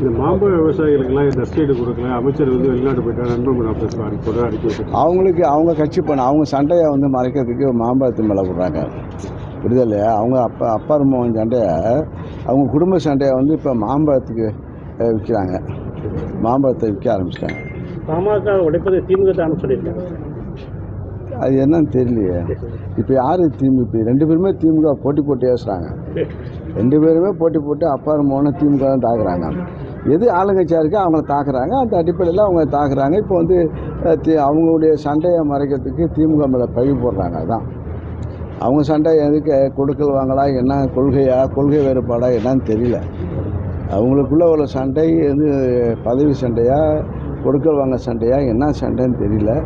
இந்த மாம்பழ விவசாயிகளுக்கெல்லாம் நஷ்டீடு கொடுக்கல அமைச்சர் வந்து வெளிநாட்டு போயிட்டா நண்பர் ஆஃபீஸ் கூட அடிக்க வச்சுருக்காங்க அவங்களுக்கு அவங்க கட்சி பண்ண அவங்க சண்டையை வந்து மறைக்கிறதுக்கு மாம்பழத்து மேலே விடுறாங்க. புரிதல் அவங்க அப்பா அப்பா அம்மாவன் சண்டையை அவங்க குடும்ப சண்டையை வந்து இப்போ மாம்பழத்துக்கு விற்கிறாங்க மாம்பழத்தை விற்க ஆரம்பிச்சிட்டாங்க. பாமக உடைப்பது திமுக தான் சொல்லியிருக்காங்க. அது என்னன்னு தெரியலையே. இப்போ யார் திமுக ரெண்டு பேருமே திமுக போட்டி போட்டு பேசுகிறாங்க ரெண்டு பேருமே போட்டி போட்டு அப்பா அம்மாவனை திமுக தான் தாக்குறாங்க. எது ஆளுங்கட்சியாக இருக்கோ அவங்கள தாக்குறாங்க. அந்த அடிப்படையில் அவங்க தாக்குறாங்க. இப்போ வந்து அவங்களுடைய சண்டையை மறைக்கிறதுக்கு திமுக மேலே பழி போடுறாங்க. அதான். அவங்க சண்டை எதுக்கு கொடுக்கல் வாங்கலா? என்ன கொள்கையா? கொள்கை வேறுபாடா? என்னன்னு தெரியல. அவங்களுக்குள்ள உள்ள சண்டை எது பதவி சண்டையா? கொடுக்கல் வாங்க சண்டையா? என்ன சண்டைன்னு தெரியல.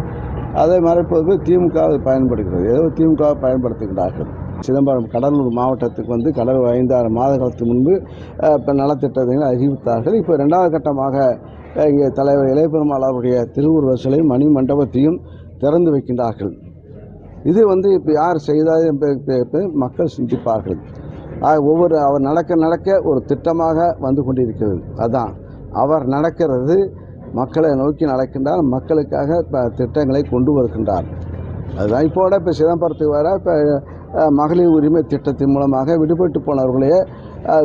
அதை மறைப்பதற்கு திமுக வை பயன்படுகிறது ஏதோ திமுக பயன்படுத்துகிறார்கள். சிதம்பரம் கடலூர் மாவட்டத்துக்கு வந்து கடல் ஐந்தாறு மாத காலத்துக்கு முன்பு இப்போ நலத்திட்டத்தை அறிவித்தார்கள். இப்போ ரெண்டாவது கட்டமாக இங்கே தலைவர் இளையபெருமாள் அவருடைய திருவுருவ சிலை மணி மண்டபத்தையும் திறந்து வைக்கின்றார்கள். இது வந்து இப்போ யார் செய்தார் இப்ப- மக்கள் சிந்திப்பார்கள். ஒவ்வொரு அவர் நடக்க நடக்க ஒரு திட்டமாக வந்து கொண்டிருக்கிறது. அதான் அவர் நடக்கிறது மக்களை நோக்கி நடக்கின்றார் மக்களுக்காக இப்போ திட்டங்களை கொண்டு வருகின்றார். அதுதான் இப்போட இப்போ சிதம்பரத்துக்கு வர இப்போ மகளிர் உரிமை திட்டத்தின் மூலமாக விடுபட்டு போனவர்களே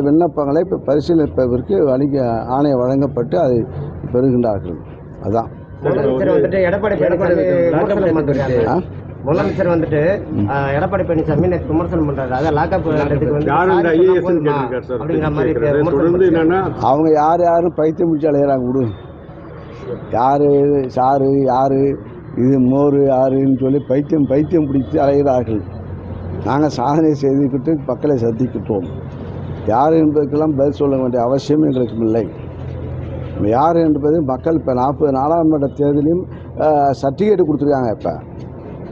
விண்ணப்பங்களை இப்போ பரிசீலிப்பதற்கு வழங்க ஆணை வழங்கப்பட்டு அதை பெறுகின்றார்கள். அதான். முதலமைச்சர் வந்துட்டு எடப்பாடி பழனிசாமி நேற்று விமர்சனம் பண்றாரு. அதான் லாக்அப் அப்படிங்கிற மாதிரி அவங்க யார் யாரும் பைத்தியம் பிடிச்சி அலையிறாங்க விடு. யார் சாரு யார் இது மோர் யாருன்னு சொல்லி பைத்தியம் பைத்தியம் பிடித்து அலைகிறார்கள் நாங்கள் சாதனை செய்துக்கிட்டு மக்களை சந்திக்கிட்டோம் யார் என்பதற்கெல்லாம் பதில் சொல்ல வேண்டிய அவசியம் எங்களுக்கு இல்லை. யார் என்பது மக்கள் இப்போ நாற்பது நாடாளுமன்ற தேர்தலையும் சர்டிஃபிகேட் கொடுத்துருக்காங்க இப்போ.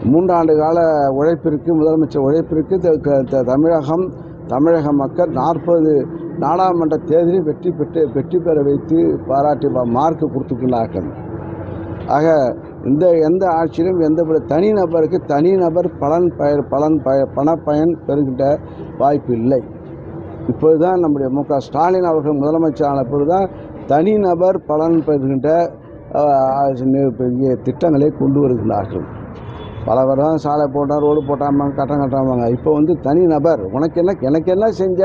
மூன்றாண்டு கால உழைப்பிற்கு முதலமைச்சர் உழைப்பிற்கு த- த- தமிழகம் தமிழக மக்கள் நாற்பது நாடாளுமன்ற தேர்தலில் வெற்றி பெற்று வெற்றி பெற வைத்து பாராட்டி மார்க்கு கொடுத்துருக்கிறார்கள் ஆக இந்த எந்த ஆட்சியிலும் எந்த தனி நபருக்கு தனி நபர் பலன் பய பலன் பய பணப்பயன் பெறுகின்ற வாய்ப்பு இல்லை இப்போதுதான் நம்முடைய மு க. ஸ்டாலின் அவர்கள் முதலமைச்சர் ஆன தனி தனிநபர் பலன் பெறுகின்ற பெரிய திட்டங்களை கொண்டு வருகிறார்கள். பல வருடம் சாலை போட்டான் ரோடு போட்டாமல் கட்டம் கட்டாமாங்க இப்போ வந்து தனிநபர் உனக்கு என்ன எனக்கு என்ன செஞ்ச?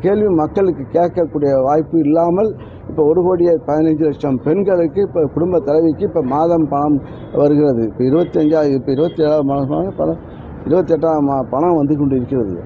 கேள்வி மக்களுக்கு கேட்கக்கூடிய வாய்ப்பு இல்லாமல் இப்போ ஒரு கோடியே பதினஞ்சு லட்சம் பெண்களுக்கு இப்போ குடும்ப தலைவிக்கு இப்போ மாதம் பணம் வருகிறது. இப்போ இருபத்தஞ்சா இப்போ இருபத்தி ஏழாம் மாதமாக பணம் இருபத்தெட்டாம் மா- பணம் வந்து கொண்டு இருக்கிறது